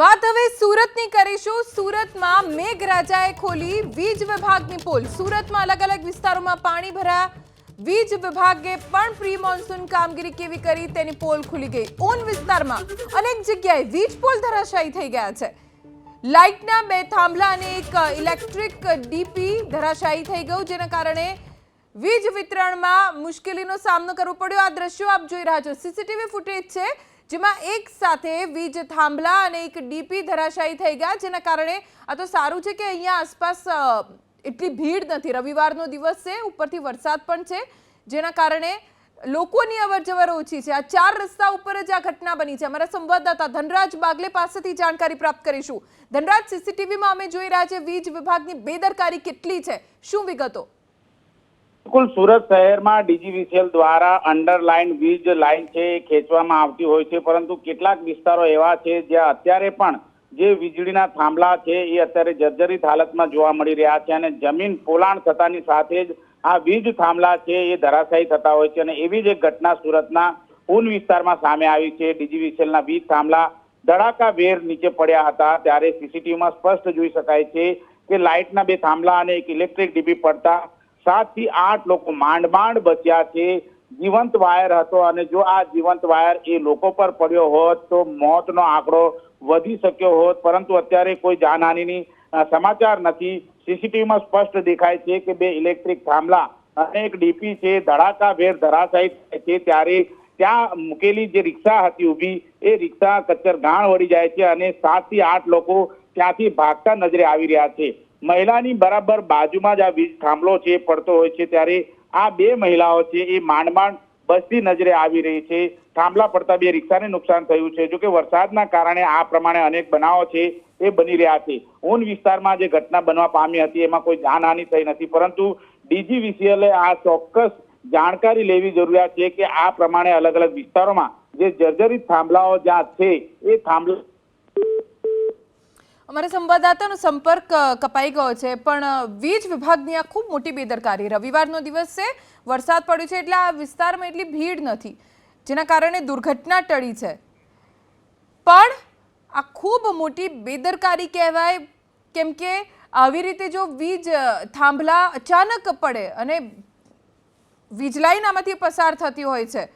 વાત હવે સુરતની કરીશું. સુરતમાં મેઘરાજાએ ખોલી વીજ વિભાગની પોલ. સુરતમાં અલગ અલગ વિસ્તારોમાં પાણી ભરાયા. વીજ વિભાગે પણ પ્રી મોન્સૂન કામગીરી કેવી કરી તેની પોલ ખુલી ગઈ. ઓન વિસ્તારમાં અનેક જગ્યાએ વીજ પોલ ધરાશાયી થઈ ગયા છે. લાઇટના બે થાંભલા અને એક ઇલેક્ટ્રિક ડીપી ધરાશાયી થઈ ગયું, જેના કારણે વીજ વિતરણમાં મુશ્કેલીનો સામનો કરવો પડ્યો. આ દ્રશ્યો આપ જોઈ રહ્યા છો. સીસીટીવી ફૂટેજ છે. જેમાં એક સાથે વીજ થાંભલા અને એક ડીપી ધરાશાયી થઈ ગયા, જેના કારણે આ તો સારું છે કે અહીંયા આસપાસ એટલી ભીડ નથી. રવિવારનો દિવસ છે, ઉપરથી વરસાદ પણ છે, જેના કારણે લોકોની અવરજવર ઓછી છે. આ ચાર રસ્તા ઉપર જ આ ઘટના બની છે. અમારા સંવાદદાતા ધનરાજ બાગલે પાસેથી જાણકારી પ્રાપ્ત કરીશું. ધનરાજ, સીસીટીવીમાં અમે જોઈ રહ્યા છે વીજ વિભાગની બેદરકારી કેટલી છે? શું વિગતો? બિલકુલ સુરત શહેરમાં ડીજીવીસીએલ દ્વારા અંડરલાઇન વીજ લાઇન છે ખેંચવામાં આવતી હોય છે, પરંતુ કેટલાક વિસ્તારો એવા છે જ્યાં અત્યારે પણ જે વીજળીના થાંભલા છે એ અત્યારે જર્જરિત હાલતમાં જોવા મળી રહ્યા છે અને જમીન પોલાણ થતાની સાથે જ આ વીજ થાંભલા છે એ ધરાશાયી થતા હોય છે અને એવી જ એક ઘટના સુરતના ઉન વિસ્તારમાં સામે આવી છે. ડીજીવીસીએલના વીજ થાંભલા ધડાકા વેર નીચે પડ્યા હતા ત્યારે સીસીટીવીમાં સ્પષ્ટ જોઈ શકાય છે કે લાઇટના બે થાંભલા અને એક ઇલેક્ટ્રિક ડીબી પડતા સાતથી આઠ લોકો માંડ માંડ બચ્યા છે. જીવંત વાયર હતો અને જો આ જીવંત વાયર એ લોકો પર પડ્યો હોત તો મોતનો આંકડો વધી શક્યો હોત. પરંતુ અત્યારે કોઈ જાનહાનિની સમાચાર નથી. સીસીટીવીમાં સ્પષ્ટ દેખાય છે કે બે ઇલેક્ટ્રિક થાંભલા અને એક ડીપી છે. ધડાકા ભેર ધરાશાયી થાય છે. ત્યારે ત્યાં મૂકેલી જે રિક્ષા હતી ઊભી, એ રિક્ષા કચ્ચર ગાણ વળી જાય છે અને સાતથી આઠ લોકો ત્યાંથી ભાગતા નજરે આવી રહ્યા છે. મહિલાની બરાબર બાજુમાં જ આ વીજ થાંભલો છે પડતો હોય છે, ત્યારે આ બે મહિલાઓ છે, એ માંડ માંડ બસતી નજરે આવી રહી છે. થાંભલા પડતા બે રિક્ષાને નુકસાન થયું છે. જોકે વરસાદના કારણે આ પ્રમાણે અનેક બનાવો છે, એ બની રહ્યા છે. ઊન વિસ્તારમાં જે ઘટના બનવા પામી હતી, એમાં કોઈ જાનહાનિ થઈ નથી. પરંતુ ડીજીવીસીએલે આ ચોક્કસ જાણકારી લેવી જરૂરિયાત છે કે આ પ્રમાણે અલગ અલગ વિસ્તારોમાં જે જર્જરિત થાંભલાઓ જ્યાં છે, એ થાંભલા અમારા સંવાદદાતાનો સંપર્ક કપાઈ ગયો છે, પણ વીજ વિભાગની આ ખૂબ મોટી બેદરકારી. રવિવારનો દિવસ છે, વરસાદ પડ્યો છે, એટલે આ વિસ્તારમાં એટલી ભીડ નથી, જેના કારણે દુર્ઘટના ટળી છે. પણ, આ ખૂબ મોટી બેદરકારી કહેવાય, કેમ કે આવી રીતે જો વીજ થાંભલા અચાનક પડે અને વીજ લાઈન આમાંથી પસાર થતી હોય છે